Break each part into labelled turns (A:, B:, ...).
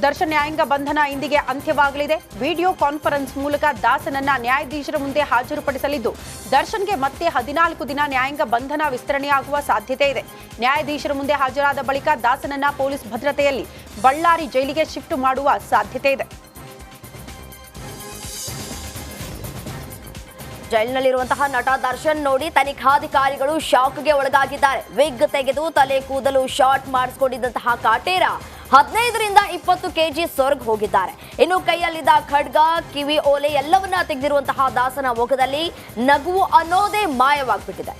A: ದರ್ಶನ್ ನ್ಯಾಯಾಂಗ ಬಂಧನ ಇಂದಿಗೆ ಅಂತ್ಯವಾಗಲಿದೆ. ವಿಡಿಯೋ ಕಾನ್ಫರೆನ್ಸ್ ಮೂಲಕ ದಾಸನನ್ನ ನ್ಯಾಯಾಧೀಶರ ಮುಂದೆ ಹಾಜರುಪಡಿಸಲಿದ್ದು, ದರ್ಶನ್ಗೆ ಮತ್ತೆ ಹದಿನಾಲ್ಕು ದಿನ ನ್ಯಾಯಾಂಗ ಬಂಧನ ವಿಸ್ತರಣೆಯಾಗುವ ಸಾಧ್ಯತೆ ಇದೆ. ನ್ಯಾಯಾಧೀಶರ ಮುಂದೆ ಹಾಜರಾದ ಬಳಿಕ ದಾಸನನ್ನ ಪೊಲೀಸ್ ಭದ್ರತೆಯಲ್ಲಿ ಬಳ್ಳಾರಿ ಜೈಲಿಗೆ ಶಿಫ್ಟ್ ಮಾಡುವ ಸಾಧ್ಯತೆ ಇದೆ.
B: ಜೈಲಿನಲ್ಲಿರುವಂತಹ ನಟ ದರ್ಶನ್ ನೋಡಿ ತನಿಖಾಧಿಕಾರಿಗಳು ಶಾಕ್ಗೆ ಒಳಗಾಗಿದ್ದಾರೆ. ವಿಗ್ ತೆಗೆದು ತಲೆ ಕೂದಲು ಶಾರ್ಟ್ ಮಾಡಿಸಿಕೊಂಡಿದ್ದಂತಹ ಕಾಟೇರ ಹದಿನೈದರಿಂದ ಇಪ್ಪತ್ತು ಕೆಜಿ ಸೊರಗ್ ಹೋಗಿದ್ದಾರೆ. ಇನ್ನು ಕೈಯಲ್ಲಿದ್ದ ಖಡ್ಗ, ಕಿವಿ, ಓಲೆ ಎಲ್ಲವನ್ನ ತೆಗೆದಿರುವಂತಹ ದಾಸನ ಮುಖದಲ್ಲಿ ನಗುವು ಅನ್ನೋದೇ ಮಾಯವಾಗ್ಬಿಟ್ಟಿದೆ.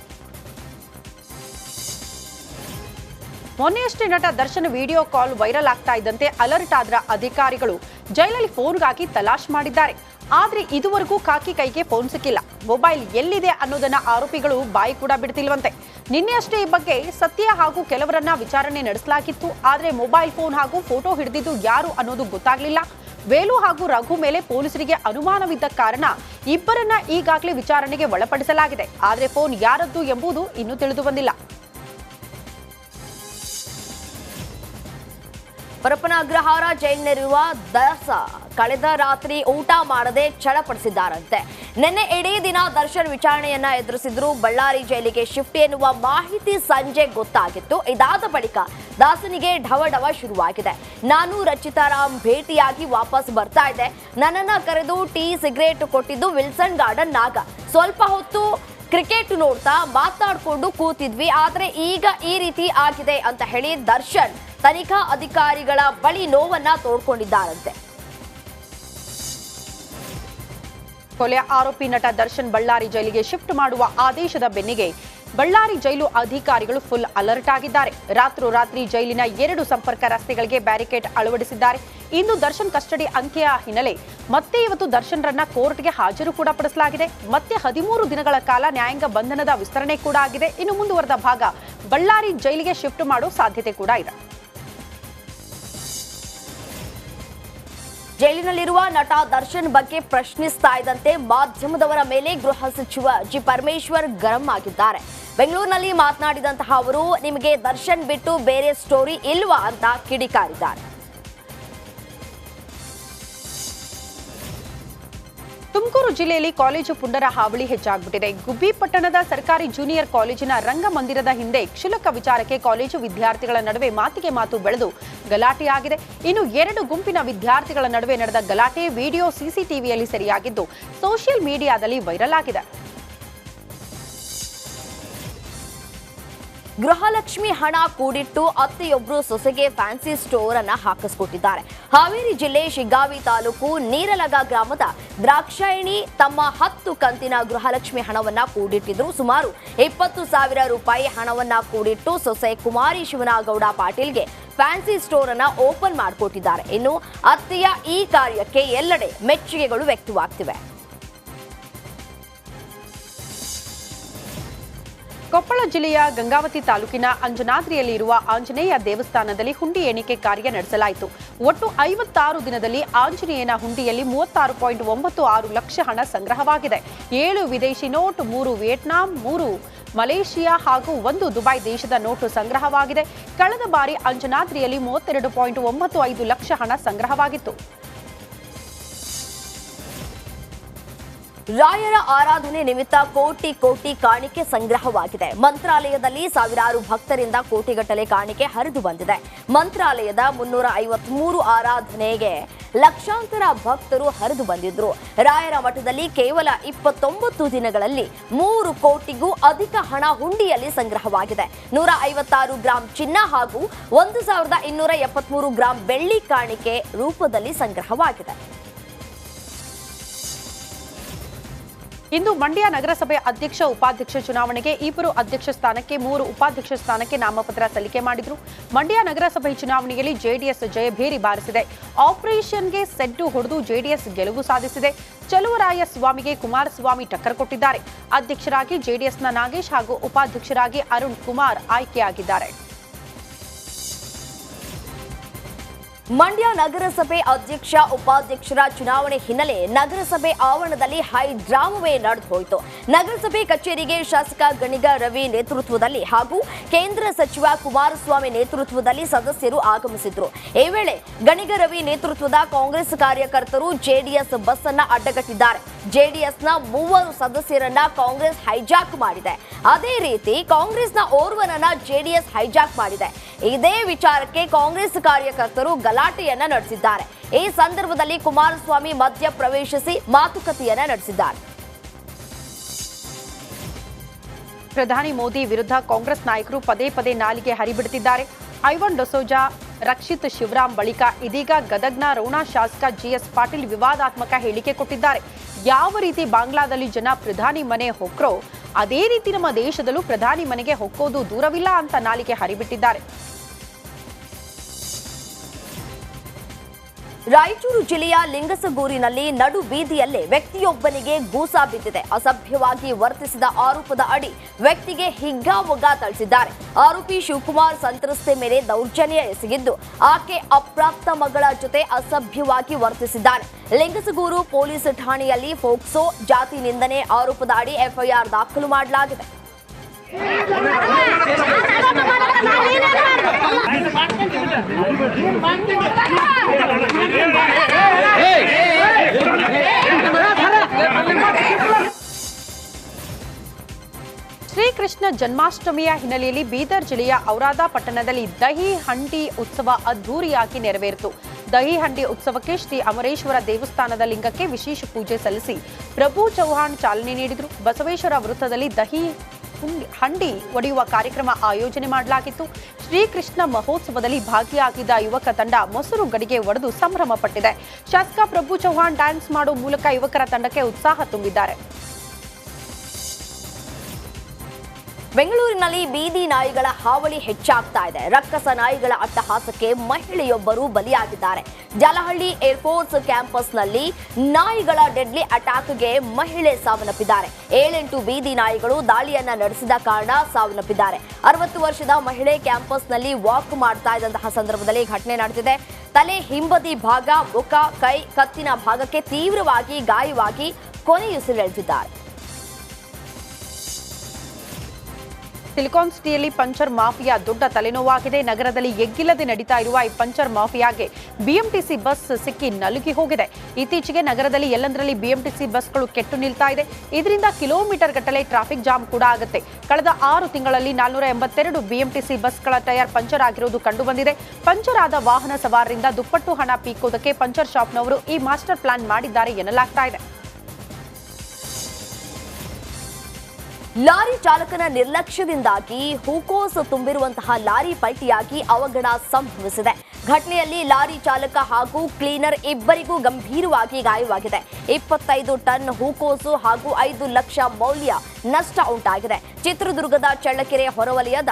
A: ಮೊನ್ನೆಯಷ್ಟೇ ನಟ ದರ್ಶನ್ ವಿಡಿಯೋ ಕಾಲ್ ವೈರಲ್ ಆಗ್ತಾ ಇದ್ದಂತೆ ಅಲರ್ಟ್ ಆದ್ರ ಅಧಿಕಾರಿಗಳು ಜೈಲಲ್ಲಿ ಫೋನ್ಗಾಗಿ ತಲಾಶ್ ಮಾಡಿದ್ದಾರೆ. ಆದ್ರೆ ಇದುವರೆಗೂ ಕಾಕಿ ಕೈಗೆ ಫೋನ್ ಸಿಕ್ಕಿಲ್ಲ. ಮೊಬೈಲ್ ಎಲ್ಲಿದೆ ಅನ್ನೋದನ್ನ ಆರೋಪಿಗಳು ಬಾಯಿ ಕೂಡ ಬಿಡ್ತಿಲ್ವಂತೆ. ನಿನ್ನೆ ಅಷ್ಟೇ ಈ ಬಗ್ಗೆ ಸತ್ಯ ಹಾಗೂ ಕೆಲವರನ್ನ ವಿಚಾರಣೆ ನಡೆಸಲಾಗಿತ್ತು. ಆದ್ರೆ ಮೊಬೈಲ್ ಫೋನ್ ಹಾಗೂ ಫೋಟೋ ಹಿಡಿದಿದ್ದು ಯಾರು ಅನ್ನೋದು ಗೊತ್ತಾಗ್ಲಿಲ್ಲ. ವೇಲು ಹಾಗೂ ರಘು ಮೇಲೆ ಪೊಲೀಸರಿಗೆ ಅನುಮಾನವಿದ್ದ ಕಾರಣ ಇಬ್ಬರನ್ನ ಈಗಾಗಲೇ ವಿಚಾರಣೆಗೆ ಒಳಪಡಿಸಲಾಗಿದೆ. ಆದ್ರೆ ಫೋನ್ ಯಾರದ್ದು ಎಂಬುದು ಇನ್ನೂ ತಿಳಿದು ಬಂದಿಲ್ಲ.
B: ಪರಪನ ಅಗ್ರಹಾರ ಜೈಲಿನಲ್ಲಿರುವ ದಾಸ. ಕಳೆದ ರಾತ್ರಿ ಊಟ ಮಾಡದೆ ಛಳಪಡಿಸಿದ್ದಾರಂತೆ ನಿನ್ನೆ ಇಡೀ ದಿನ ದರ್ಶನ್ ವಿಚಾರಣೆಯನ್ನ ಎದುರಿಸಿದ್ರು. ಬಳ್ಳಾರಿ ಜೈಲಿಗೆ ಶಿಫ್ಟ್ ಎನ್ನುವ ಮಾಹಿತಿ ಸಂಜೆ ಗೊತ್ತಾಗಿತ್ತು. ಇದಾದ ಬಳಿಕ ದಾಸನಿಗೆ ಢವಢವ ಶುರುವಾಗಿದೆ. ನಾನು ರಚಿತಾರಾಮ್ ಭೇಟಿಯಾಗಿ ವಾಪಸ್ ಬರ್ತಾ ಇದ್ದೆ. ನನ್ನನ್ನ ಕರೆದು ಟೀ, ಸಿಗರೇಟ್ ಕೊಟ್ಟಿದ್ದು ವಿಲ್ಸನ್ ಗಾರ್ಡನ್ ನಾಗ. ಸ್ವಲ್ಪ ಹೊತ್ತು ಕ್ರಿಕೆಟ್ ನೋಡ್ತಾ ಮಾತಾಡ್ಕೊಂಡು ಕೂತಿದ್ವಿ. ಆದ್ರೆ ಈಗ ಈ ರೀತಿ ಆಗಿದೆ ಅಂತ ಹೇಳಿ ದರ್ಶನ್ ತನಿಖಾ ಅಧಿಕಾರಿಗಳ ಬಳಿ ನೋವನ್ನ ತೋಡ್ಕೊಂಡಿದ್ದಾರಂತೆ.
A: ಕೊಲೆ ಆರೋಪಿ ನಟ ದರ್ಶನ್ ಬಳ್ಳಾರಿ ಜೈಲಿಗೆ ಶಿಫ್ಟ್ ಮಾಡುವ ಆದೇಶದ ಬೆನ್ನಿಗೆ ಬಳ್ಳಾರಿ ಜೈಲು ಅಧಿಕಾರಿಗಳು ಫುಲ್ ಅಲರ್ಟ್ ಆಗಿದ್ದಾರೆ. ರಾತ್ರೋರಾತ್ರಿ ಜೈಲಿನ ಎರಡು ಸಂಪರ್ಕ ರಸ್ತೆಗಳಿಗೆ ಬ್ಯಾರಿಕೇಡ್ ಅಳವಡಿಸಿದ್ದಾರೆ. ಇಂದು ದರ್ಶನ್ ಕಸ್ಟಡಿ ಅಂಕೆಯ ಹಿನ್ನೆಲೆ ಮತ್ತೆ ಇವತ್ತು ದರ್ಶನ್ರನ್ನ ಕೋರ್ಟ್ಗೆ ಹಾಜರು ಕೂಡ ಪಡಿಸಲಾಗಿದೆ. ಮತ್ತೆ ಹದಿಮೂರು ದಿನಗಳ ಕಾಲ ನ್ಯಾಯಾಂಗ ಬಂಧನದ ವಿಸ್ತರಣೆ ಕೂಡ ಆಗಿದೆ. ಇನ್ನು ಮುಂದುವರೆದ ಭಾಗ ಬಳ್ಳಾರಿ ಜೈಲಿಗೆ ಶಿಫ್ಟ್ ಮಾಡೋ ಸಾಧ್ಯತೆ ಕೂಡ ಇದೆ.
B: ಜೈಲಿನಲ್ಲಿರುವ ನಟ ದರ್ಶನ್ ಬಗ್ಗೆ ಪ್ರಶ್ನಿಸ್ತಾ ಇದ್ದಂತೆ ಮಾಧ್ಯಮದವರ ಮೇಲೆ ಗೃಹ ಸಚಿವ ಜಿ ಪರಮೇಶ್ವರ್ ಗರಂ ಆಗಿದ್ದಾರೆ. ಬೆಂಗಳೂರಿನಲ್ಲಿ ಮಾತನಾಡಿದಂತಹ ಅವರು, ನಿಮಗೆ ದರ್ಶನ್ ಬಿಟ್ಟು ಬೇರೆ ಸ್ಟೋರಿ ಇಲ್ವಾ? ಅಂತ ಕಿಡಿಕಾರಿದ್ದಾರೆ.
A: ತುಮಕೂರು ಜಿಲ್ಲೆಯಲ್ಲಿ ಕಾಲೇಜು ಪುಂಡರ ಹಾವಳಿ ಹೆಚ್ಚಾಗ್ಬಿಟ್ಟಿದೆ. ಗುಬ್ಬಿ ಪಟ್ಟಣದ ಸರ್ಕಾರಿ ಜೂನಿಯರ್ ಕಾಲೇಜಿನ ರಂಗಮಂದಿರದ ಹಿಂದೆ ಕ್ಷುಲಕ ವಿಚಾರಕ್ಕೆ ಕಾಲೇಜು ವಿದ್ಯಾರ್ಥಿಗಳ ನಡುವೆ ಮಾತಿಗೆ ಮಾತು ಬೆಳೆದು ಗಲಾಟೆಯಾಗಿದೆ. ಇನ್ನು ಎರಡು ಗುಂಪಿನ ವಿದ್ಯಾರ್ಥಿಗಳ ನಡುವೆ ನಡೆದ ಗಲಾಟೆ ವಿಡಿಯೋ ಸಿಸಿಟಿವಿಯಲ್ಲಿ ಸೆರೆಯಾಗಿದ್ದು, ಸೋಷಿಯಲ್ ಮೀಡಿಯಾದಲ್ಲಿ ವೈರಲ್ ಆಗಿದೆ.
B: ಗೃಹಲಕ್ಷ್ಮಿ ಹಣ ಕೂಡಿಟ್ಟು ಅತ್ತೆಯೊಬ್ಬರು ಸೊಸೆಗೆ ಫ್ಯಾನ್ಸಿ ಸ್ಟೋರ್ ಅನ್ನ ಹಾಕಿಸ್ಕೊಟ್ಟಿದ್ದಾರೆ. ಹಾವೇರಿ ಜಿಲ್ಲೆ ಶಿಗ್ಗಾವಿ ತಾಲೂಕು ನೀರಲಗ ಗ್ರಾಮದ ದ್ರಾಕ್ಷಾಯಣಿ ತಮ್ಮ ಹತ್ತು ಕಂತಿನ ಗೃಹಲಕ್ಷ್ಮಿ ಹಣವನ್ನ ಕೂಡಿಟ್ಟಿದ್ರು. ಸುಮಾರು ಇಪ್ಪತ್ತು ಸಾವಿರ ರೂಪಾಯಿ ಹಣವನ್ನ ಕೂಡಿಟ್ಟು ಸೊಸೆ ಕುಮಾರಿ ಶಿವನಗೌಡ ಪಾಟೀಲ್ಗೆ ಫ್ಯಾನ್ಸಿ ಸ್ಟೋರ್ ಅನ್ನ ಓಪನ್ ಮಾಡಿಕೊಟ್ಟಿದ್ದಾರೆ. ಇನ್ನು ಅತ್ತೆಯ ಈ ಕಾರ್ಯಕ್ಕೆ ಎಲ್ಲೆಡೆ ಮೆಚ್ಚುಗೆಗಳು ವ್ಯಕ್ತವಾಗ್ತಿವೆ.
A: ಕೊಪ್ಪಳ ಜಿಲ್ಲೆಯ ಗಂಗಾವತಿ ತಾಲೂಕಿನ ಅಂಜನಾದ್ರಿಯಲ್ಲಿ ಇರುವ ಆಂಜನೇಯ ದೇವಸ್ಥಾನದಲ್ಲಿ ಹುಂಡಿ ಎಣಿಕೆ ಕಾರ್ಯ ನಡೆಸಲಾಯಿತು. ಒಟ್ಟು ಐವತ್ತಾರು ದಿನದಲ್ಲಿ ಆಂಜನೇಯನ ಹುಂಡಿಯಲ್ಲಿ ಮೂವತ್ತಾರು ಪಾಯಿಂಟ್ ಒಂಬತ್ತು ಆರು ಲಕ್ಷ ಹಣ ಸಂಗ್ರಹವಾಗಿದೆ. ಏಳು ವಿದೇಶಿ ನೋಟ್, ಮೂರು ವಿಯೆಟ್ನಾಂ, ಮೂರು ಮಲೇಷಿಯಾ ಹಾಗೂ ಒಂದು ದುಬೈ ದೇಶದ ನೋಟು ಸಂಗ್ರಹವಾಗಿದೆ. ಕಳೆದ ಬಾರಿ ಅಂಜನಾದ್ರಿಯಲ್ಲಿ ಮೂವತ್ತೆರಡು ಪಾಯಿಂಟ್ ಒಂಬತ್ತು ಐದು ಲಕ್ಷ ಹಣ ಸಂಗ್ರಹವಾಗಿತ್ತು.
B: ರಾಯರ ಆರಾಧನೆ ನಿಮಿತ್ತ ಕೋಟಿ ಕೋಟಿ ಕಾಣಿಕೆ ಸಂಗ್ರಹವಾಗಿದೆ. ಮಂತ್ರಾಲಯದಲ್ಲಿ ಸಾವಿರಾರು ಭಕ್ತರಿಂದ ಕೋಟಿಗಟ್ಟಲೆ ಕಾಣಿಕೆ ಹರಿದು ಬಂದಿದೆ. ಮಂತ್ರಾಲಯದ ಮುನ್ನೂರ ಐವತ್ಮೂರು ಆರಾಧನೆಗೆ ಲಕ್ಷಾಂತರ ಭಕ್ತರು ಹರಿದು ಬಂದಿದ್ರು. ರಾಯರ ಮಠದಲ್ಲಿ ಕೇವಲ ಇಪ್ಪತ್ತೊಂಬತ್ತು ದಿನಗಳಲ್ಲಿ ಮೂರು ಕೋಟಿಗೂ ಅಧಿಕ ಹಣ ಹುಂಡಿಯಲ್ಲಿ ಸಂಗ್ರಹವಾಗಿದೆ. ನೂರ ಐವತ್ತಾರು ಗ್ರಾಂ ಚಿನ್ನ ಹಾಗೂ ಒಂದು ಸಾವಿರದ ಇನ್ನೂರ ಎಪ್ಪತ್ಮೂರು ಗ್ರಾಂ ಬೆಳ್ಳಿ ಕಾಣಿಕೆ ರೂಪದಲ್ಲಿ ಸಂಗ್ರಹವಾಗಿದೆ.
A: ಇಂದು ಮಂಡ್ಯ ನಗರಸಭೆ ಅಧ್ಯಕ್ಷ, ಉಪಾಧ್ಯಕ್ಷ ಚುನಾವಣೆಗೆ ಇಬ್ಬರು ಅಧ್ಯಕ್ಷ ಸ್ಥಾನಕ್ಕೆ ಮೂರು ಉಪಾಧ್ಯಕ್ಷ ಸ್ಥಾನಕ್ಕೆ ನಾಮಪತ್ರ ಸಲ್ಲಿಕೆ ಮಾಡಿದ್ರು. ಮಂಡ್ಯ ನಗರಸಭೆ ಚುನಾವಣೆಯಲ್ಲಿ ಜೆಡಿಎಸ್ ಜಯಭೇರಿ ಬಾರಿಸಿದೆ. ಆಪರೇಷನ್ಗೆ ಸೆಡ್ಡು ಹೊಡೆದು ಜೆಡಿಎಸ್ ಗೆಲುವು ಸಾಧಿಸಿದೆ. ಚಲುವರಾಯ ಸ್ವಾಮಿಗೆ ಕುಮಾರಸ್ವಾಮಿ ಟಕ್ಕರ್ ಕೊಟ್ಟಿದ್ದಾರೆ. ಅಧ್ಯಕ್ಷರಾಗಿ ಜೆಡಿಎಸ್ನ ನಾಗೇಶ್ ಹಾಗೂ ಉಪಾಧ್ಯಕ್ಷರಾಗಿ ಅರುಣ್ ಕುಮಾರ್ ಆಯ್ಕೆಯಾಗಿದ್ದಾರೆ.
B: ಮಂಡ್ಯ ನಗರಸಭೆ ಅಧ್ಯಕ್ಷ, ಉಪಾಧ್ಯಕ್ಷರ ಚುನಾವಣೆ ಹಿನ್ನೆಲೆ ನಗರಸಭೆ ಆವರಣದಲ್ಲಿ ಹೈ ಡ್ರಾಮವೇ ನಡೆದು ಹೋಯಿತು. ನಗರಸಭೆ ಕಚೇರಿಗೆ ಶಾಸಕ ಗಣಿಗ ರವಿ ನೇತೃತ್ವದಲ್ಲಿ ಹಾಗೂ ಕೇಂದ್ರ ಸಚಿವ ಕುಮಾರಸ್ವಾಮಿ ನೇತೃತ್ವದಲ್ಲಿ ಸದಸ್ಯರು ಆಗಮಿಸಿದ್ರು. ಈ ವೇಳೆ ಗಣಿಗ ರವಿ ನೇತೃತ್ವದ ಕಾಂಗ್ರೆಸ್ ಕಾರ್ಯಕರ್ತರು ಜೆಡಿಎಸ್ ಬಸ್ ಅನ್ನ ಅಡ್ಡಗಟ್ಟಿದ್ದಾರೆ. ಜೆಡಿಎಸ್ನ ಮೂವರು ಸದಸ್ಯರನ್ನ ಕಾಂಗ್ರೆಸ್ ಹೈಜಾಕ್ ಮಾಡಿದೆ. ಅದೇ ರೀತಿ ಕಾಂಗ್ರೆಸ್ನ ಓರ್ವನನ್ನ ಜೆಡಿಎಸ್ ಹೈಜಾಕ್ ಮಾಡಿದೆ. ಇದೇ ವಿಚಾರಕ್ಕೆ ಕಾಂಗ್ರೆಸ್ ಕಾರ್ಯಕರ್ತರು ಗಲಾಟೆಯನ್ನ ನಡೆಸಿದ್ದಾರೆ. ಈ ಸಂದರ್ಭದಲ್ಲಿ ಕುಮಾರಸ್ವಾಮಿ ಮಧ್ಯ ಪ್ರವೇಶಿಸಿ ಮಾತುಕತೆಯನ್ನ ನಡೆಸಿದ್ದಾರೆ.
A: ಪ್ರಧಾನಿ ಮೋದಿ ವಿರುದ್ಧ ಕಾಂಗ್ರೆಸ್ ನಾಯಕರು ಪದೇ ಪದೇ ನಾಲಿಗೆ ಹರಿಬಿಡುತ್ತಿದ್ದಾರೆ. ಐವನ್ ಡೊಸೋಜಾ, ರಕ್ಷಿತ್ ಶಿವರಾಮ್ ಬಳಿಕ ಇದೀಗ ಗದಗ್ನ ರೋಣ ಶಾಸಕ ಜಿಎಸ್ ಪಾಟೀಲ್ ವಿವಾದಾತ್ಮಕ ಹೇಳಿಕೆ ಕೊಟ್ಟಿದ್ದಾರೆ. ಯಾವ ರೀತಿ ಬಾಂಗ್ಲಾದಲ್ಲಿ ಜನ ಪ್ರಧಾನಿ ಮನೆ ಹೊಕ್ಕರೋ ಅದೇ ರೀತಿ ನಮ್ಮ ದೇಶದಲ್ಲೂ ಪ್ರಧಾನಿ ಮನೆಗೆ ಹೊಕ್ಕೋದು ದೂರವಿಲ್ಲ ಅಂತ ನಾಲಿಗೆ ಹರಿಬಿಟ್ಟಿದ್ದಾರೆ.
B: ರಾಯಚೂರು ಜಿಲ್ಲೆಯ ಲಿಂಗಸಗೂರಿನಲ್ಲಿ ನಡು ಬೀದಿಯಲ್ಲೇ ವ್ಯಕ್ತಿಯೊಬ್ಬನಿಗೆ ಗೂಸಾ ಬಿದ್ದಿದೆ ಅಸಭ್ಯವಾಗಿ ವರ್ತಿಸಿದ ಆರೋಪದ ಅಡಿ ವ್ಯಕ್ತಿಗೆ ಹಿಗ್ಗಾಮುಗ್ಗಾ ತಳಿಸಿದ್ದಾರೆ ಆರೋಪಿ ಶಿವಕುಮಾರ್ ಸಂತ್ರಸ್ತೆ ಮೇಲೆ ದೌರ್ಜನ್ಯ ಎಸಗಿದ್ದು ಆಕೆ ಅಪ್ರಾಪ್ತ ಮಗಳ ಜೊತೆ ಅಸಭ್ಯವಾಗಿ ವರ್ತಿಸಿದ್ದಾರೆ ಲಿಂಗಸಗೂರು ಪೊಲೀಸ್ ಠಾಣೆಯಲ್ಲಿ ಫೋಕ್ಸೋ ಜಾತಿ ನಿಂದನೆ ಆರೋಪದ ಅಡಿ ಎಫ್ಐಆರ್ ದಾಖಲು ಮಾಡಲಾಗಿದೆ
A: ಶ್ರೀಕೃಷ್ಣ ಜನ್ಮಾಷ್ಟಮಿಯ ಹಿನ್ನೆಲೆಯಲ್ಲಿ ಬೀದರ್ ಜಿಲ್ಲೆಯ ಔರಾದ ಪಟ್ಟಣದಲ್ಲಿ ದಹಿ ಹಂಡಿ ಉತ್ಸವ ಅದ್ದೂರಿಯಾಗಿ ನೆರವೇರಿತು. ದಹಿ ಹಂಡಿ ಉತ್ಸವಕ್ಕೆ ಶ್ರೀ ಅಮರೇಶ್ವರ ದೇವಸ್ಥಾನದ ಲಿಂಗಕ್ಕೆ ವಿಶೇಷ ಪೂಜೆ ಸಲ್ಲಿಸಿ ಪ್ರಭು ಚೌಹಾಣ್ ಚಾಲನೆ ನೀಡಿದರು. ಬಸವೇಶ್ವರ ವೃತ್ತದಲ್ಲಿ ದಹಿ ಹುಂಡಿ- ಒಡೆಯುವ ಕಾರ್ಯಕ್ರಮ ಆಯೋಜನೆ ಮಾಡಲಾಗಿತ್ತು. ಶ್ರೀಕೃಷ್ಣ ಮಹೋತ್ಸವದಲ್ಲಿ ಭಾಗಿಯಾಗಿದ್ದ ಯುವಕ ತಂಡ ಮೊಸರು ಗಡಿಗೆ ಒಡೆದು ಸಂಭ್ರಮ ಪಟ್ಟಿದೆ ಶಾಸಕ ಪ್ರಭು ಚೌಹಾಣ್ ಡ್ಯಾನ್ಸ್ ಮಾಡೋ ಮೂಲಕ ಯುವಕರ ತಂಡಕ್ಕೆ ಉತ್ಸಾಹ ತುಂಬಿದ್ದಾರೆ.
B: ಬೆಂಗಳೂರಿನಲ್ಲಿ ಬೀದಿ ನಾಯಿಗಳ ಹಾವಳಿ ಹೆಚ್ಚಾಗ್ತಾ ಇದೆ. ರಕ್ಕಸ ನಾಯಿಗಳ ಅಟ್ಟಹಾಸಕ್ಕೆ ಮಹಿಳೆಯೊಬ್ಬರು ಬಲಿಯಾಗಿದ್ದಾರೆ. ಜಲಹಳ್ಳಿ ಏರ್ಫೋರ್ಸ್ ಕ್ಯಾಂಪಸ್ನಲ್ಲಿ ನಾಯಿಗಳ ಡೆಡ್ಲಿ ಅಟ್ಯಾಕ್ಗೆ ಮಹಿಳೆ ಸಾವನ್ನಪ್ಪಿದ್ದಾರೆ. ಏಳೆಂಟು ಬೀದಿ ನಾಯಿಗಳು ದಾಳಿಯನ್ನ ನಡೆಸಿದ ಕಾರಣ ಸಾವನ್ನಪ್ಪಿದ್ದಾರೆ. ಅರವತ್ತು ವರ್ಷದ ಮಹಿಳೆ ಕ್ಯಾಂಪಸ್ನಲ್ಲಿ ವಾಕ್ ಮಾಡ್ತಾ ಇದ್ದಂತಹ ಸಂದರ್ಭದಲ್ಲಿ ಘಟನೆ ನಡೆದಿದೆ. ತಲೆ ಹಿಂಬದಿ ಭಾಗ, ಮುಖ, ಕೈ, ಕತ್ತಿನ ಭಾಗಕ್ಕೆ ತೀವ್ರವಾಗಿ ಗಾಯವಾಗಿ ಕೊನೆಯುಸಿರೆಳೆದಿದ್ದಾರೆ.
A: ಸಿಲಿಕಾನ್ ಸಿಟಿಯಲ್ಲಿ ಪಂಚರ್ ಮಾಫಿಯಾ ದೊಡ್ಡ ತಲೆನೋವಾಗಿದೆ. ನಗರದಲ್ಲಿ ಎಗ್ಗಿಲ್ಲದೆ ನಡೀತಾ ಇರುವ ಈ ಪಂಚರ್ ಮಾಫಿಯಾಗೆ ಬಿಎಂಟಿಸಿ ಬಸ್ ಸಿಕ್ಕಿ ನಲುಗಿ ಹೋಗಿದೆ. ಇತ್ತೀಚೆಗೆ ನಗರದಲ್ಲಿ ಎಲ್ಲಂದರಲ್ಲಿ ಬಿಎಂಟಿಸಿ ಬಸ್ಗಳು ಕೆಟ್ಟು ನಿಲ್ತಾ ಇದೆ. ಇದರಿಂದ ಕಿಲೋಮೀಟರ್ ಗಟ್ಟಲೆ ಟ್ರಾಫಿಕ್ ಜಾಮ್ ಕೂಡ ಆಗುತ್ತೆ. ಕಳೆದ ಆರು ತಿಂಗಳಲ್ಲಿ ನಾಲ್ನೂರ ಎಂಬತ್ತೆರಡು ಬಿಎಂಟಿಸಿ ಬಸ್ಗಳ ಟೈರ್ ಪಂಚರ್ ಆಗಿರುವುದು ಕಂಡುಬಂದಿದೆ. ಪಂಚರ್ ಆದ ವಾಹನ ಸವಾರರಿಂದ ದುಪ್ಪಟ್ಟು ಹಣ ಪೀಕೋದಕ್ಕೆ ಪಂಚರ್ ಶಾಪ್ನವರು ಈ ಮಾಸ್ಟರ್ ಪ್ಲಾನ್ ಮಾಡಿದ್ದಾರೆ ಎನ್ನಲಾಗ್ತಾ ಇದೆ.
B: ಲಾರಿ ಚಾಲಕನ ನಿರ್ಲಕ್ಷ್ಯದಿಂದಾಗಿ ಹೂಕೋಸು ತುಂಬಿರುವಂತಹ ಲಾರಿ ಪಲ್ಟಿಯಾಗಿ ಅವಘಡ ಸಂಭವಿಸಿದೆ. ಘಟನೆಯಲ್ಲಿ ಲಾರಿ ಚಾಲಕ ಹಾಗೂ ಕ್ಲೀನರ್ ಇಬ್ಬರಿಗೂ ಗಂಭೀರವಾಗಿ ಗಾಯವಾಗಿದೆ. ಇಪ್ಪತ್ತೈದು ಟನ್ ಹೂಕೋಸು ಹಾಗೂ ಐದು ಲಕ್ಷ ಮೌಲ್ಯ ನಷ್ಟ ಉಂಟಾಗಿದೆ. ಚಿತ್ರದುರ್ಗದ ಚಳ್ಳಕೆರೆ ಹೊರವಲಯದ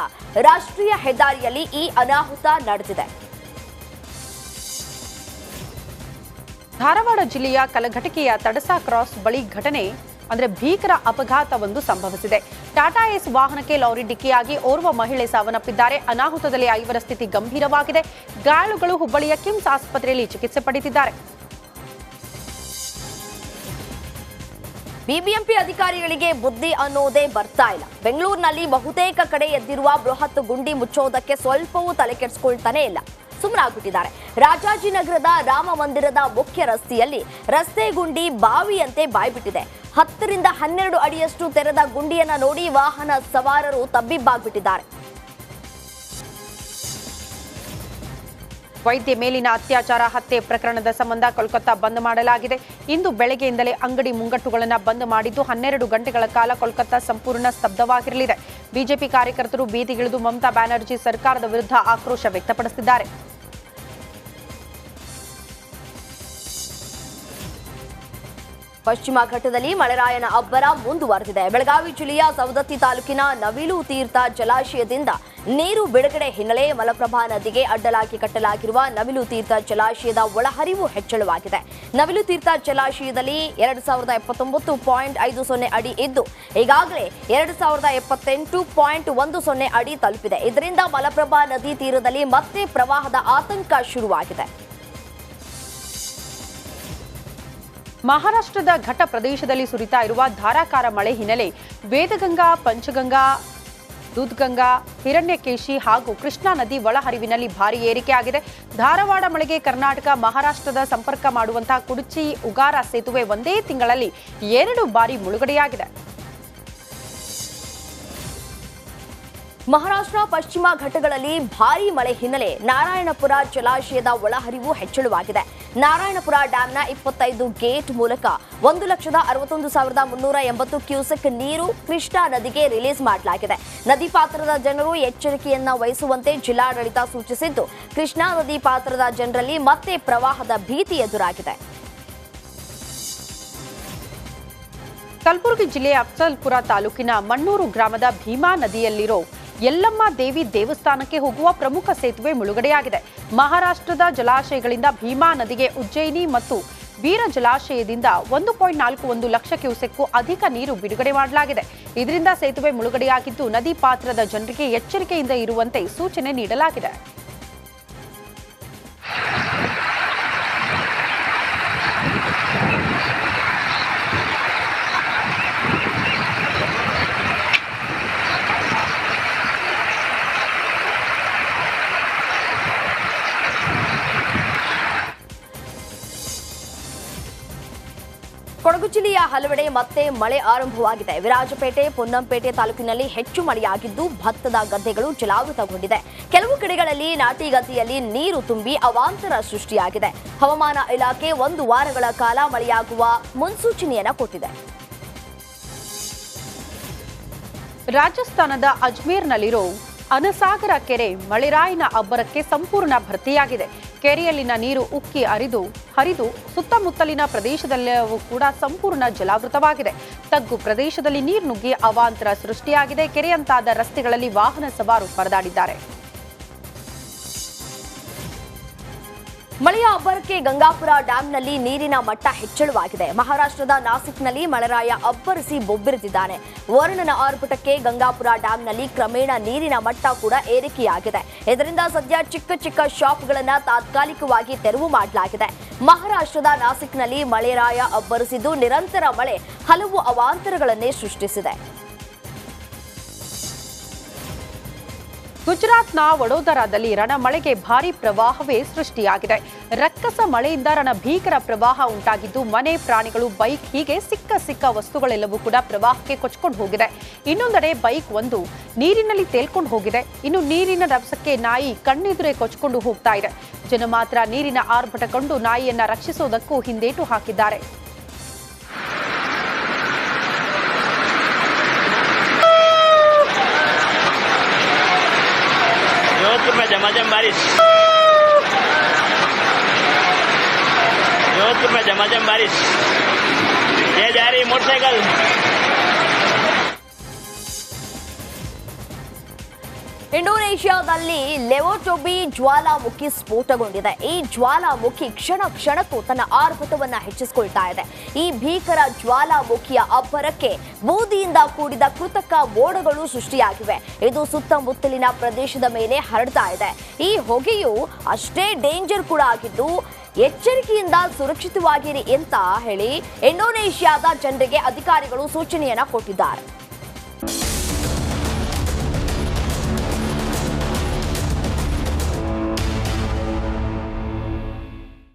B: ರಾಷ್ಟ್ರೀಯ ಹೆದ್ದಾರಿಯಲ್ಲಿ ಈ ಅನಾಹುತ ನಡೆದಿದೆ.
A: ಧಾರವಾಡ ಜಿಲ್ಲೆಯ ಕಲಘಟಕಿಯ ತಡಸಾ ಕ್ರಾಸ್ ಬಳಿ ಘಟನೆ ಅಂದ್ರೆ ಭೀಕರ ಅಪಘಾತವೊಂದು ಸಂಭವಿಸಿದೆ. ಟಾಟಾ ಎಸ್ ವಾಹನಕ್ಕೆ ಲಾರಿ ಡಿಕ್ಕಿಯಾಗಿ ಓರ್ವ ಮಹಿಳೆ ಸಾವನ್ನಪ್ಪಿದ್ದಾರೆ. ಅನಾಹುತದಲ್ಲಿ ಐವರ ಸ್ಥಿತಿ ಗಂಭೀರವಾಗಿದೆ. ಗಾಯಾಳುಗಳು ಹುಬ್ಬಳ್ಳಿಯ ಕಿಮ್ಸ್ ಆಸ್ಪತ್ರೆಯಲ್ಲಿ ಚಿಕಿತ್ಸೆ ಪಡೆದಿದ್ದಾರೆ.
B: ಬಿಬಿಎಂಪಿ ಅಧಿಕಾರಿಗಳಿಗೆ ಬುದ್ಧಿ ಅನ್ನೋದೇ ಬರ್ತಾ ಇಲ್ಲ. ಬೆಂಗಳೂರಿನಲ್ಲಿ ಬಹುತೇಕ ಕಡೆ ಎದ್ದಿರುವ ಬೃಹತ್ ಗುಂಡಿ ಮುಚ್ಚೋದಕ್ಕೆ ಸ್ವಲ್ಪವೂ ತಲೆ ಕೆಡಿಸ್ಕೊಳ್ತಾನೆ ಇಲ್ಲ. ಸುಮ್ಮನಾಗ್ಬಿಟ್ಟಿದ್ದಾರೆ ರಾಜಾಜಿನಗರದ ರಾಮ ಮಂದಿರದ ಮುಖ್ಯ ರಸ್ತೆಯಲ್ಲಿ ರಸ್ತೆ ಗುಂಡಿ ಬಾವಿಯಂತೆ ಬಾಯ್ಬಿಟ್ಟಿದೆ. ಹತ್ತರಿಂದ ಹನ್ನೆರಡು ಅಡಿಯಷ್ಟು ತೆರೆದ ಗುಂಡಿಯನ್ನ ನೋಡಿ ವಾಹನ ಸವಾರರು ತಬ್ಬಿಬ್ಬಾಗ್ಬಿಟ್ಟಿದ್ದಾರೆ.
A: ವೈದ್ಯ ಮೇಲಿನ ಅತ್ಯಾಚಾರ, ಹತ್ಯೆ ಪ್ರಕರಣದ ಸಂಬಂಧ ಕೋಲ್ಕತ್ತಾ ಬಂದ್ ಮಾಡಲಾಗಿದೆ. ಇಂದು ಬೆಳಗ್ಗೆಯಿಂದಲೇ ಅಂಗಡಿ ಮುಂಗಟ್ಟುಗಳನ್ನು ಬಂದ್ ಮಾಡಿದ್ದು ಹನ್ನೆರಡು ಗಂಟೆಗಳ ಕಾಲ ಕೋಲ್ಕತ್ತಾ ಸಂಪೂರ್ಣ ಸ್ತಬ್ಧವಾಗಿರಲಿದೆ. ಬಿಜೆಪಿ ಕಾರ್ಯಕರ್ತರು ಬೀದಿಗಿಳಿದು ಮಮತಾ ಬ್ಯಾನರ್ಜಿ ಸರ್ಕಾರದ ವಿರುದ್ಧ ಆಕ್ರೋಶ ವ್ಯಕ್ತಪಡಿಸಿದ್ದಾರೆ
B: ಪಶ್ಚಿಮ ಘಟ್ಟದಲ್ಲಿ ಮಳೆರಾಯನ ಅಬ್ಬರ ಮುಂದುವರೆದಿದೆ. ಬೆಳಗಾವಿ ಜಿಲ್ಲೆಯ ಸವದತ್ತಿ ತಾಲೂಕಿನ ನವಿಲು ತೀರ್ಥ ಜಲಾಶಯದಿಂದ ನೀರು ಬಿಡುಗಡೆ ಹಿನ್ನೆಲೆ ಮಲಪ್ರಭಾ ನದಿಗೆ ಅಡ್ಡಲಾಗಿ ಕಟ್ಟಲಾಗಿರುವ ನವಿಲು ತೀರ್ಥ ಜಲಾಶಯದ ಒಳಹರಿವು ಹೆಚ್ಚಳವಾಗಿದೆ. ನವಿಲು ತೀರ್ಥ ಜಲಾಶಯದಲ್ಲಿ ಎರಡು ಸಾವಿರದ ಎಪ್ಪತ್ತೊಂಬತ್ತು ಪಾಯಿಂಟ್ ಐದು ಸೊನ್ನೆ ಅಡಿ ಇದ್ದು, ಈಗಾಗಲೇ ಎರಡು ಸಾವಿರದ ಎಪ್ಪತ್ತೆಂಟು ಪಾಯಿಂಟ್ ಒಂದು ಸೊನ್ನೆ ಅಡಿ ತಲುಪಿದೆ. ಇದರಿಂದ ಮಲಪ್ರಭಾ ನದಿ ತೀರದಲ್ಲಿ ಮತ್ತೆ ಪ್ರವಾಹದ ಆತಂಕ ಶುರುವಾಗಿದೆ.
A: ಮಹಾರಾಷ್ಟ್ರದ ಘಟ್ಟ ಪ್ರದೇಶದಲ್ಲಿ ಸುರಿತಾ ಇರುವ ಧಾರಾಕಾರ ಮಳೆ ಹಿನ್ನೆಲೆ ವೇದಗಂಗಾ, ಪಂಚಗಂಗಾ, ದೂದ್ಗಂಗಾ, ಹಿರಣ್ಯಕೇಶಿ ಹಾಗೂ ಕೃಷ್ಣಾ ನದಿ ಒಳಹರಿವಿನಲ್ಲಿ ಭಾರಿ ಏರಿಕೆಯಾಗಿದೆ ಧಾರವಾಡ ಮಳೆಗೆ ಕರ್ನಾಟಕ, ಮಹಾರಾಷ್ಟ್ರದ ಸಂಪರ್ಕ ಮಾಡುವಂತಹ ಕುಡುಚಿ, ಉಗಾರ ಸೇತುವೆ ಒಂದೇ ತಿಂಗಳಲ್ಲಿ ಎರಡು ಬಾರಿ ಮುಳುಗಡೆಯಾಗಿದೆ.
B: ಮಹಾರಾಷ್ಟ್ರ, ಪಶ್ಚಿಮ ಘಟ್ಟಗಳಲ್ಲಿ ಭಾರೀ ಮಳೆ ಹಿನ್ನೆಲೆ ನಾರಾಯಣಪುರ ಜಲಾಶಯದ ಒಳಹರಿವು ಹೆಚ್ಚಳವಾಗಿದೆ. ನಾರಾಯಣಪುರ ಡ್ಯಾಂನ ಇಪ್ಪತ್ತೈದು ಗೇಟ್ ಮೂಲಕ ಒಂದು ಲಕ್ಷದ ಅರವತ್ತೊಂದು ಸಾವಿರದ ಮುನ್ನೂರ ಎಂಬತ್ತು ಕ್ಯೂಸೆಕ್ ನೀರು ಕೃಷ್ಣಾ ನದಿಗೆ ರಿಲೀಸ್ ಮಾಡಲಾಗಿದೆ. ನದಿ ಪಾತ್ರದ ಜನರು ಎಚ್ಚರಿಕೆಯನ್ನ ವಹಿಸುವಂತೆ ಜಿಲ್ಲಾಡಳಿತ ಸೂಚಿಸಿದ್ದು, ಕೃಷ್ಣಾ ನದಿ ಪಾತ್ರದ ಜನರಲ್ಲಿ ಮತ್ತೆ ಪ್ರವಾಹದ ಭೀತಿ ಎದುರಾಗಿದೆ.
A: ಕಲಬುರಗಿ ಜಿಲ್ಲೆಯ ಅಫ್ಸಲ್ಪುರ ತಾಲೂಕಿನ ಮಣ್ಣೂರು ಗ್ರಾಮದ ಭೀಮಾ ನದಿಯಲ್ಲಿರೋ ಯಲ್ಲಮ್ಮ ದೇವಿ ದೇವಸ್ಥಾನಕ್ಕೆ ಹೋಗುವ ಪ್ರಮುಖ ಸೇತುವೆ ಮುಳುಗಡೆಯಾಗಿದೆ. ಮಹಾರಾಷ್ಟ್ರದ ಜಲಾಶಯಗಳಿಂದ ಭೀಮಾ ನದಿಗೆ ಉಜ್ಜಯಿನಿ ಮತ್ತು ವೀರ ಜಲಾಶಯದಿಂದ ಒಂದು ಪಾಯಿಂಟ್ ನಾಲ್ಕು ಒಂದು ಲಕ್ಷ ಕ್ಯೂಸೆಕ್ಕೂ ಅಧಿಕ ನೀರು ಬಿಡುಗಡೆ ಮಾಡಲಾಗಿದೆ. ಇದರಿಂದ ಸೇತುವೆ ಮುಳುಗಡೆಯಾಗಿದ್ದು, ನದಿ ಪಾತ್ರದ ಜನರಿಗೆ ಎಚ್ಚರಿಕೆಯಿಂದ ಇರುವಂತೆ ಸೂಚನೆ ನೀಡಲಾಗಿದೆ.
B: ಜಿಲ್ಲೆಯ ಹಲವೆಡೆ ಮತ್ತೆ ಮಳೆ ಆರಂಭವಾಗಿದೆ. ವಿರಾಜಪೇಟೆ, ಪೊನ್ನಂಪೇಟೆ ತಾಲೂಕಿನಲ್ಲಿ ಹೆಚ್ಚು ಮಳೆಯಾಗಿದ್ದು ಭತ್ತದ ಗದ್ದೆಗಳು ಜಲಾವೃತಗೊಂಡಿದೆ. ಕೆಲವು ಕಡೆಗಳಲ್ಲಿ ನಾಟಿಗದ್ದೆಯಲ್ಲಿ ನೀರು ತುಂಬಿ ಅವಾಂತರ ಸೃಷ್ಟಿಯಾಗಿದೆ. ಹವಾಮಾನ ಇಲಾಖೆ ಒಂದು ವಾರಗಳ ಕಾಲ ಮಳೆಯಾಗುವ ಮುನ್ಸೂಚನೆಯನ್ನು ಕೊಟ್ಟಿದೆ.
A: ರಾಜಸ್ಥಾನದ ಅಜ್ಮೀರ್ನಲ್ಲಿರೋ ಅನಸಾಗರ ಕೆರೆ ಮಳೆರಾಯಿನ ಅಬ್ಬರಕ್ಕೆ ಸಂಪೂರ್ಣ ಭರ್ತಿಯಾಗಿದೆ. ಕೆರೆಯಲ್ಲಿನ ನೀರು ಉಕ್ಕಿ ಹರಿದು ಹರಿದು ಸುತ್ತಮುತ್ತಲಿನ ಪ್ರದೇಶದಲ್ಲೂ ಕೂಡ ಸಂಪೂರ್ಣ ಜಲಾವೃತವಾಗಿದೆ. ತಗ್ಗು ಪ್ರದೇಶದಲ್ಲಿ ನೀರು ನುಗ್ಗಿ ಅವಾಂತರ ಸೃಷ್ಟಿಯಾಗಿದೆ. ಕೆರೆಯಂತಾದ ರಸ್ತೆಗಳಲ್ಲಿ ವಾಹನ ಸವಾರು ಪರದಾಡಿದ್ದಾರೆ.
B: ಮಳೆಯ ಅಬ್ಬರಕ್ಕೆ ಗಂಗಾಪುರ ಡ್ಯಾಂನಲ್ಲಿ ನೀರಿನ ಮಟ್ಟ ಹೆಚ್ಚಳವಾಗಿದೆ. ಮಹಾರಾಷ್ಟ್ರದ ನಾಸಿಕ್ನಲ್ಲಿ ಮಳೆರಾಯ ಅಬ್ಬರಿಸಿ ಬೊಬ್ಬಿರಿದಿದ್ದಾನೆ. ವರುಣನ ಆರ್ಭಟಕ್ಕೆ ಗಂಗಾಪುರ ಡ್ಯಾಂನಲ್ಲಿ ಕ್ರಮೇಣ ನೀರಿನ ಮಟ್ಟ ಕೂಡ ಏರಿಕೆಯಾಗಿದೆ. ಇದರಿಂದ ಸದ್ಯ ಚಿಕ್ಕ ಚಿಕ್ಕ ಶಾಪ್ಗಳನ್ನು ತಾತ್ಕಾಲಿಕವಾಗಿ ತೆರವು ಮಾಡಲಾಗಿದೆ. ಮಹಾರಾಷ್ಟ್ರದ ನಾಸಿಕ್ನಲ್ಲಿ ಮಳೆರಾಯ ಅಬ್ಬರಿಸಿದ್ದು ನಿರಂತರ ಮಳೆ ಹಲವು ಅವಾಂತರಗಳನ್ನೇ ಸೃಷ್ಟಿಸಿದೆ.
A: ಗುಜರಾತ್ನ ವಡೋದರಾದಲ್ಲಿ ರಣಮಳೆಗೆ ಭಾರೀ ಪ್ರವಾಹವೇ ಸೃಷ್ಟಿಯಾಗಿದೆ. ರಕ್ಕಸ ಮಳೆಯಿಂದ ರಣ ಭೀಕರ ಪ್ರವಾಹ ಉಂಟಾಗಿದ್ದು, ಮನೆ ಪ್ರಾಣಿಗಳು, ಬೈಕ್ ಹೀಗೆ ಸಿಕ್ಕ ಸಿಕ್ಕ ವಸ್ತುಗಳೆಲ್ಲವೂ ಕೂಡ ಪ್ರವಾಹಕ್ಕೆ ಕೊಚ್ಕೊಂಡು ಹೋಗಿದೆ. ಇನ್ನೊಂದೆಡೆ ಬೈಕ್ ಒಂದು ನೀರಿನಲ್ಲಿ ತೇಲ್ಕೊಂಡು ಹೋಗಿದೆ. ಇನ್ನು ನೀರಿನ ರಭಸಕ್ಕೆ ನಾಯಿ ಕಣ್ಣೆದುರೇ ಕೊಚ್ಕೊಂಡು ಹೋಗ್ತಾ ಇದೆ. ಜನ ಮಾತ್ರ ನೀರಿನ ಆರ್ಭಟ ಕಂಡು ನಾಯಿಯನ್ನ ರಕ್ಷಿಸುವುದಕ್ಕೂ ಹಿಂದೇಟು ಹಾಕಿದ್ದಾರೆ.
C: જોધપુરમાં જમાજમ બારીશ જોધપુરમાં જમાજમ બારીશ જે જારી મોટરસાયકલ.
B: ಇಂಡೋನೇಷ್ಯಾದಲ್ಲಿ ಲೆವೋಟೊಬಿ ಜ್ವಾಲಾಮುಖಿ ಸ್ಫೋಟಗೊಂಡಿದೆ. ಈ ಜ್ವಾಲಾಮುಖಿ ಕ್ಷಣ ಕ್ಷಣಕ್ಕೂ ತನ್ನ ಆರ್ಭಟವನ್ನು ಹೆಚ್ಚಿಸಿಕೊಳ್ತಾ ಇದೆ. ಈ ಭೀಕರ ಜ್ವಾಲಾಮುಖಿಯ ಅಬ್ಬರಕ್ಕೆ ಬೂದಿಯಿಂದ ಕೂಡಿದ ಕೃತಕ ಮೋಡಗಳು ಸೃಷ್ಟಿಯಾಗಿವೆ. ಇದು ಸುತ್ತಮುತ್ತಲಿನ ಪ್ರದೇಶದ ಮೇಲೆ ಹರಡ್ತಾ ಇದೆ. ಈ ಹೊಗೆಯು ಅಷ್ಟೇ ಡೇಂಜರ್ ಕೂಡ ಆಗಿದ್ದು, ಎಚ್ಚರಿಕೆಯಿಂದ ಸುರಕ್ಷಿತವಾಗಿರಿ ಅಂತ ಹೇಳಿ ಇಂಡೋನೇಷ್ಯಾದ ಜನರಿಗೆ ಅಧಿಕಾರಿಗಳು ಸೂಚನೆಯನ್ನ ಕೊಟ್ಟಿದ್ದಾರೆ.